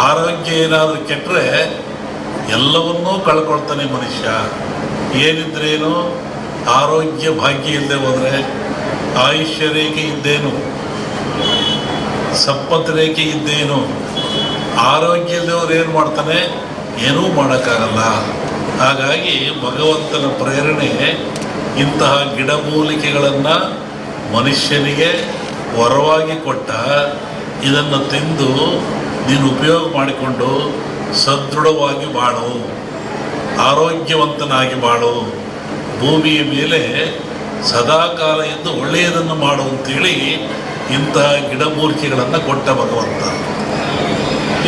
ಆರೋಗ್ಯ ಏನಾದರೂ ಕೆಟ್ಟರೆ ಎಲ್ಲವನ್ನೂ ಕಳ್ಕೊಳ್ತಾನೆ ಮನುಷ್ಯ. ಏನಿದ್ರೇನು ಆರೋಗ್ಯ ಭಾಗ್ಯ ಇಲ್ಲದೆ ಹೋದರೆ, ಆಯುಷ್ಯ ರೇಖೆ ಇದ್ದೇನು? ಸಂಪತ್ತು ರೇಖೆ ಇದ್ದೇನು? ಆರೋಗ್ಯ ಇಲ್ಲದವ್ರು ಏನು ಮಾಡ್ತಾನೆ? ಏನೂ ಮಾಡೋಕ್ಕಾಗಲ್ಲ. ಹಾಗಾಗಿ ಭಗವಂತನ ಪ್ರೇರಣೆ ಇಂತಹ ಗಿಡಮೂಲಿಕೆಗಳನ್ನು ಮನುಷ್ಯನಿಗೆ ವರವಾಗಿ ಕೊಟ್ಟ, ಇದನ್ನು ತಿಂದು ನೀನು ಉಪಯೋಗ ಮಾಡಿಕೊಂಡು ಸದೃಢವಾಗಿ ಬಾಳು, ಆರೋಗ್ಯವಂತನಾಗಿ ಬಾಳು, ಭೂಮಿಯ ಮೇಲೆ ಸದಾಕಾಲ ಎಂದು ಒಳ್ಳೆಯದನ್ನು ಮಾಡು ಅಂತೇಳಿ ಇಂತಹ ಗಿಡಮೂರ್ತಿಗಳನ್ನು ಕೊಟ್ಟ ಭಗವಂತ.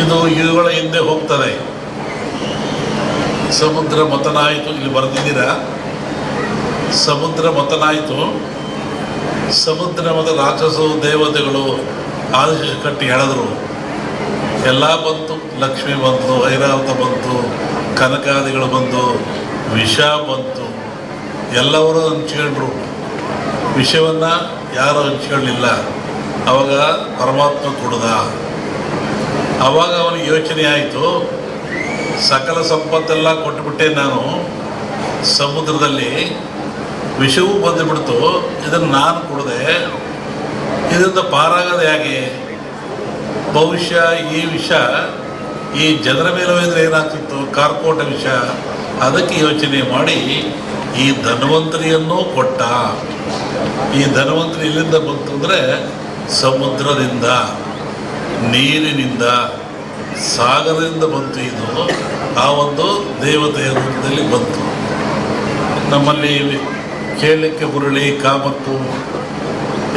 ಇದು ಇವುಗಳ ಹಿಂದೆ ಹೋಗ್ತದೆ. ಸಮುದ್ರ ಮತನಾಯಿತು, ಇಲ್ಲಿ ಬರೆದಿದ್ದೀರಾ? ಸಮುದ್ರ ಮತನಾಯಿತು. ಸಮುದ್ರ ಮತ ರಾಕ್ಷಸರು, ದೇವತೆಗಳು ಆದೇಶ ಕಟ್ಟಿ ಎಳೆದ್ರು ಎಲ್ಲ ಬಂತು, ಲಕ್ಷ್ಮಿ ಬಂತು, ಐರಾವತ ಬಂತು, ಕನಕಾದಿಗಳು ಬಂತು, ವಿಷ ಬಂತು. ಎಲ್ಲವರು ಹಂಚ್ಕೊಂಡ್ರು. ವಿಷವನ್ನು ಯಾರು ಹಂಚ್ಕೊಳ್ಳಿಲ್ಲ. ಅವಾಗ ಪರಮಾತ್ಮ ಕೊಡದ. ಅವಾಗ ಅವನಿಗೆ ಯೋಚನೆ ಆಯಿತು, ಸಕಲ ಸಂಪತ್ತೆಲ್ಲ ಕೊಟ್ಟುಬಿಟ್ಟೆ ನಾನು. ಸಮುದ್ರದಲ್ಲಿ ವಿಷವೂ ಬಂದುಬಿಡ್ತು. ಇದನ್ನು ನಾನು ಕೊಡದೆ. ಇದರಿಂದ ಪಾರಾಗೋದು ಹೇಗೆ? ಬಹುಶಃ ಈ ವಿಷ, ಈ ಜನರ ಮೇಲೆ ಹೋದರೆ ಏನಾಗ್ತಿತ್ತು? ಕಾರ್ಕೋಟ ವಿಷ. ಅದಕ್ಕೆ ಯೋಚನೆ ಮಾಡಿ, ಈ ಧನ್ವಂತರಿಯನ್ನು ಕೊಟ್ಟ. ಈ ಧನ್ವಂತರಿ ಎಲ್ಲಿಂದ ಬಂತು ಅಂದರೆ, ಸಮುದ್ರದಿಂದ, ನೀರಿನಿಂದ, ಸಾಗರದಿಂದ ಬಂತು ಇದು. ಆ ಒಂದು ದೇವತೆಯ ರೂಪದಲ್ಲಿ ಬಂತು. ನಮ್ಮಲ್ಲಿ ಕೇಳಲಿಕ್ಕೆ ಹುರುಳಿ ಕಾಮತ್ತು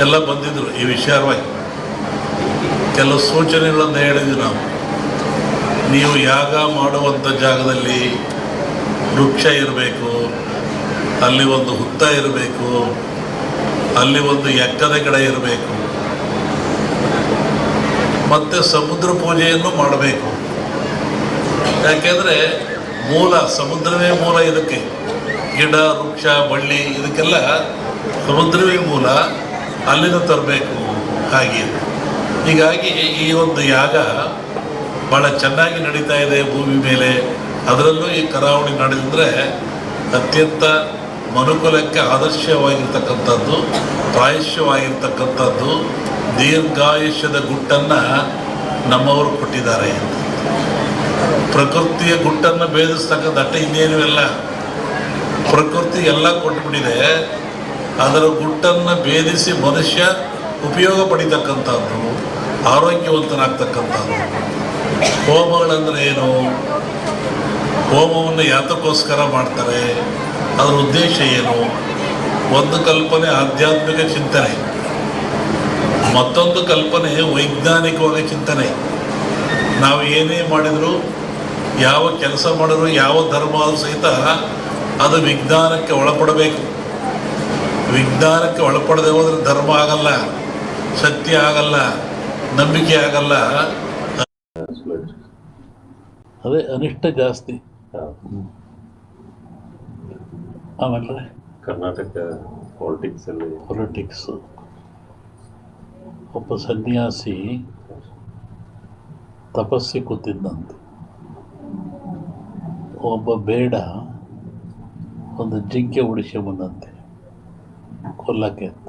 ಎಲ್ಲ ಬಂದಿದ್ರು. ಈ ವಿಚಾರವಾಗಿ ಕೆಲವು ಸೂಚನೆಗಳನ್ನು ಹೇಳಿದ್ವಿ ನಾವು. ನೀವು ಯಾಗ ಮಾಡುವಂಥ ಜಾಗದಲ್ಲಿ ವೃಕ್ಷ ಇರಬೇಕು, ಅಲ್ಲಿ ಒಂದು ಹುತ್ತ ಇರಬೇಕು, ಅಲ್ಲಿ ಒಂದು ಎಕ್ಕದ ಗಿಡ ಇರಬೇಕು. ಮತ್ತು ಸಮುದ್ರ ಪೂಜೆಯನ್ನು ಮಾಡಬೇಕು. ಯಾಕೆಂದರೆ ಮೂಲ, ಸಮುದ್ರವೇ ಮೂಲ ಇದಕ್ಕೆ. ಗಿಡ, ವೃಕ್ಷ, ಬಳ್ಳಿ ಇದಕ್ಕೆಲ್ಲ ಸಮುದ್ರವೇ ಮೂಲ, ಅಲ್ಲಿಂದ ತರಬೇಕು ಹಾಗೆ. ಹೀಗಾಗಿ ಈ ಒಂದು ಯಾಗ ಬಹಳ ಚೆನ್ನಾಗಿ ನಡೀತಾ ಇದೆ ಭೂಮಿ ಮೇಲೆ. ಅದರಲ್ಲೂ ಈ ಕರಾವಳಿ ನಡೆದಿದ್ರೆ ಅತ್ಯಂತ ಮನುಕುಲಕ್ಕೆ ಆದರ್ಶವಾಗಿರ್ತಕ್ಕಂಥದ್ದು ಪ್ರಾಯಶ್ಯವಾಗಿರ್ತಕ್ಕಂಥದ್ದು ದೀರ್ಘಾಯುಷ್ಯದ ಗುಟ್ಟನ್ನು ನಮ್ಮವರು ಕೊಟ್ಟಿದ್ದಾರೆ ಪ್ರಕೃತಿಯ ಗುಟ್ಟನ್ನು ಭೇದಿಸ್ತಕ್ಕಂಥ ಅಟ್ಟ ಇನ್ನೇನು ಇಲ್ಲ. ಪ್ರಕೃತಿ ಎಲ್ಲ ಕೊಟ್ಬಿಟ್ಟಿದೆ. ಅದರ ಗುಟ್ಟನ್ನು ಭೇದಿಸಿ ಮನುಷ್ಯ ಉಪಯೋಗ ಪಡಿತಕ್ಕಂಥದ್ದು, ಆರೋಗ್ಯವಂತನಾಗ್ತಕ್ಕಂಥದ್ದು. ಹೋಮಗಳಂದ್ರೆ ಏನು? ಹೋಮವನ್ನು ಯಾತಕ್ಕೋಸ್ಕರ ಮಾಡ್ತಾರೆ. ಅದರ ಉದ್ದೇಶ ಏನು? ಒಂದು ಕಲ್ಪನೆ ಆಧ್ಯಾತ್ಮಿಕ ಚಿಂತನೆ. ಮತ್ತೊಂದು ಕಲ್ಪನೆ ವೈಜ್ಞಾನಿಕವಾದ ಚಿಂತನೆ. ನಾವು ಏನೇ ಮಾಡಿದರೂ, ಯಾವ ಕೆಲಸ ಮಾಡಿದ್ರು, ಯಾವ ಧರ್ಮ ಆದರೂ ಸಹಿತ ಅದು ವಿಜ್ಞಾನಕ್ಕೆ ಒಳಪಡಬೇಕು. ವಿಜ್ಞಾನಕ್ಕೆ ಒಳಪಡದೆ ಹೋದರೆ ಧರ್ಮ ಆಗಲ್ಲ. ಸತ್ಯ ಆಗಲ್ಲ ನಂಬಿಕೆ ಆಗಲ್ಲ. ಅದೇ ಅನಿಷ್ಟ ಜಾಸ್ತಿ. ಆಮೇಲೆ ಕರ್ನಾಟಕ ಪಾಲಿಟಿಕ್ಸ್ ಅಲ್ಲಿ ಪೊಲಿಟಿಕ್ಸ್ ಒಬ್ಬ ಸನ್ಯಾಸಿ ತಪಸ್ಸಿ ಕೂತಿದ್ದಂತೆ. ಒಬ್ಬ ಬೇಡ ಒಂದು ಜಿಂಕೆ ಬಂದಂತೆ. ಕೊಲ್ಲಕ್ಕೆ ಅಂತ.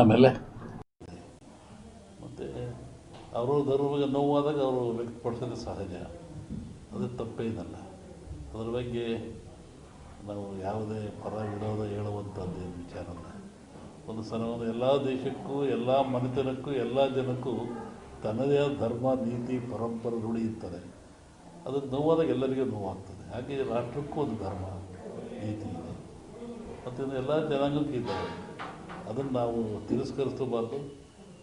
ಆಮೇಲೆ? ಮತ್ತು ಅವರು ಧರ್ಮಕ್ಕೆ ನೋವಾದಾಗ ಅವರು ವ್ಯಕ್ತಪಡಿಸೋದು ಸಹಜ. ಅದು ತಪ್ಪೇನಲ್ಲ ಅದ್ರ ಬಗ್ಗೆ ನಾವು ಯಾವುದೇ ಪರ ವಿರೋಧ ಹೇಳುವಂಥದ್ದು ಏನು ವಿಚಾರ ಅಲ್ಲ. ಒಂದು ಸಲ ಒಂದು ಎಲ್ಲ ದೇಶಕ್ಕೂ, ಎಲ್ಲ ಮನೆತನಕ್ಕೂ, ಎಲ್ಲ ಜನಕ್ಕೂ ತನ್ನದೇ ಆದ ಧರ್ಮ, ನೀತಿ, ಪರಂಪರೆ ರೂಢಿ ಅದು ನೋವಾದಾಗ ಎಲ್ಲರಿಗೂ ನೋವಾಗ್ತದೆ. ಹಾಗೆ ರಾಷ್ಟ್ರಕ್ಕೂ ಒಂದು ಧರ್ಮ, ನೀತಿ ಇದೆ. ಮತ್ತು ಎಲ್ಲ ಜನಾಂಗಕ್ಕೂ ಇದ್ದಾವೆ. ಅದನ್ನು ನಾವು ತಿರಸ್ಕರಿಸಬಾರ್ದು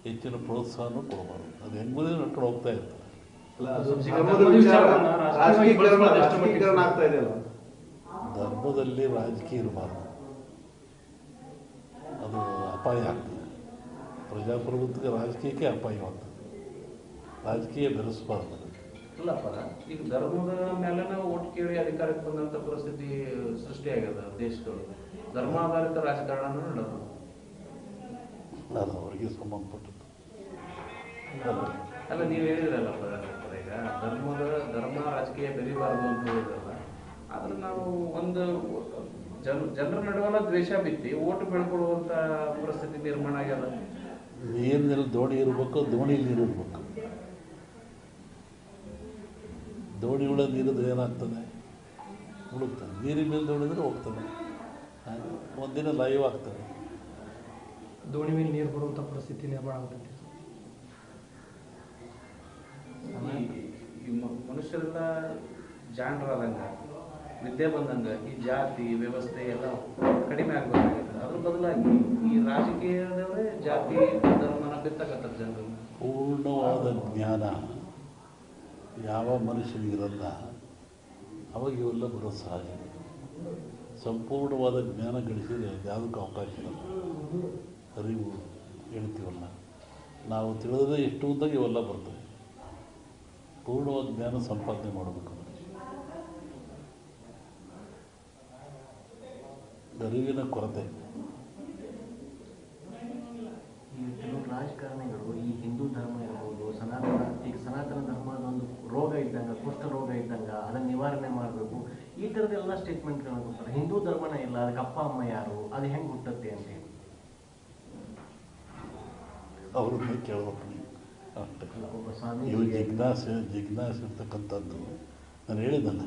ಹೆಚ್ಚಿನ ಪ್ರೋತ್ಸಾಹನೂ ಕೊಡಬಾರ್ದು. ಅದು ಹೆಂಗುದೇ ನಡ್ಕೊಂಡು ಹೋಗ್ತಾ ಇರ್ತದೆ ಅಲ್ಲ ಧರ್ಮದಲ್ಲಿ ರಾಜಕೀಯ ಇರಬಾರ್ದು. ಅದು ಅಪಾಯ ಆಗ್ತದೆ. ಪ್ರಜಾಪ್ರಭುತ್ವಕ್ಕೆ ರಾಜಕೀಯಕ್ಕೆ ಅಪಾಯವಾಗ್ತದೆ ರಾಜಕೀಯ ಬೆರೆಸಬಾರ್ದು ಇಲ್ಲಪ್ಪ ಈಗ ಧರ್ಮದ ಮೇಲೆ ನಾವು ಓಟ್ ಕೇಳಿ ಅಧಿಕಾರಕ್ಕೆ ಬಂದಂತ ಪರಿಸ್ಥಿತಿ ಸೃಷ್ಟಿಯಾಗ್ಯದ ದೇಶಗಳು ಧರ್ಮಾಧಾರಿತ ರಾಜಕಾರಣ ನಡೆದು ಅದು ಅವರಿಗೆ ಸಂಬಂಧಪಟ್ಟದ್ದು. ಅಲ್ಲ ನೀವು ಹೇಳಿದ್ರಲ್ಲ ಈಗ ಧರ್ಮದ ಧರ್ಮ ರಾಜಕೀಯ ಬೆರಿಬಾರದು ಅಂತ ಹೇಳಿದ್ರಲ್ಲ ಆದ್ರೆ ನಾವು ಒಂದು ಜನ ಜನರ ನಡುವೆಲ್ಲ ದ್ವೇಷ ಬಿತ್ತಿ ಓಟ್ ಬೆಳ್ಕೊಳ್ಳುವಂತ ಪರಿಸ್ಥಿತಿ ನಿರ್ಮಾಣ ಆಗ್ಯದ? ನೀರಿನಲ್ಲಿ ದೋಣಿ ಇರಬೇಕು ದೋಣಿ ನೀರು ಇರಬೇಕು. ದೋಣಿ ಉಳ ನೀರಿದ್ರೆ ಏನಾಗ್ತದೆ? ಮುಳುಗ್ತದೆ ನೀರಿನ ಮೇಲೆ ದೋಣಿದ್ರೆ ಹೋಗ್ತದೆ. ಹಾಗೆ ಒಂದಿನ ಲೈವ್ ಆಗ್ತದೆ. ದೋಣಿ ಮೇಲೆ ನೀರು ಬರುವಂಥ ಪರಿಸ್ಥಿತಿ ನಿರ್ಮಾಣ ಆಗುತ್ತೆ. ಮನುಷ್ಯರೆಲ್ಲ ಜಾಣರಾದಂಗ ವಿದ್ಯೆ ಬಂದಂಗ ಈ ಜಾತಿ ವ್ಯವಸ್ಥೆ ಎಲ್ಲ ಕಡಿಮೆ ಆಗ್ಬೇಕಾಗಿದೆ ಅದ್ರ ಬದಲಾಗಿ ಈ ರಾಜಕೀಯದವರೇ ಜಾತಿ ಧರ್ಮನ ಬಿತ್ತಕ್ಕಂಥ ಜನರು. ಪೂರ್ಣವಾದ ಜ್ಞಾನ ಯಾವ ಮನುಷ್ಯನಿಗಿರಲ್ಲ ಅವಾಗ ಇವೆಲ್ಲ ಬರೋದು ಸಹಜ. ಸಂಪೂರ್ಣವಾದ ಜ್ಞಾನ ಗಳಿಸಿದರೆ ಯಾವುದಕ್ಕೂ ಅವಕಾಶ ಇರಲ್ಲ. ಅರಿವು ಹೇಳ್ತೀವಲ್ಲ ನಾವು ತಿಳಿದ್ರೆ ಎಷ್ಟು ಉದ್ದಾಗ ಇವೆಲ್ಲ ಬರ್ತವೆ ಪೂರ್ಣವಾದ ಜ್ಞಾನ ಸಂಪಾದನೆ ಮಾಡಬೇಕು ಅರಿವಿನ ಕೊರತೆ. ರಾಜಕಾರಣಿಗಳು, ಈ ಹಿಂದೂ ಧರ್ಮ ಇರ್ಬೋದು, ಸನಾತನ, ಈಗ ಸನಾತನ ಧರ್ಮದ ಒಂದು ರೋಗ ಇದ್ದಂಗ, ಕುಷ್ಠ ರೋಗ ಇದ್ದಂಗ, ಅದನ್ನ ನಿವಾರಣೆ ಮಾಡಬೇಕು. ಈ ಥರದ್ದೆಲ್ಲ ಸ್ಟೇಟ್ಮೆಂಟ್ಗಳನ್ನು ಕೊಡ್ತಾರೆ. ಹಿಂದೂ ಧರ್ಮನೇ ಇಲ್ಲ, ಅದಕ್ಕೆ ಅಪ್ಪ, ಅಮ್ಮ ಯಾರು, ಅದು ಹೆಂಗೆ ಹುಟ್ಟತ್ತೆ ಅಂತೇಳಿ ಅವ್ರನ್ನೇ ಕೇಳಬೇಕು ನೀವು ಅಷ್ಟೇ ಇವು ಜಿಜ್ಞಾಸೆ ಜಿಜ್ಞಾಸೆ ಇರ್ತಕ್ಕಂಥದ್ದು. ನಾನು ಹೇಳಿದ್ದಲ್ಲ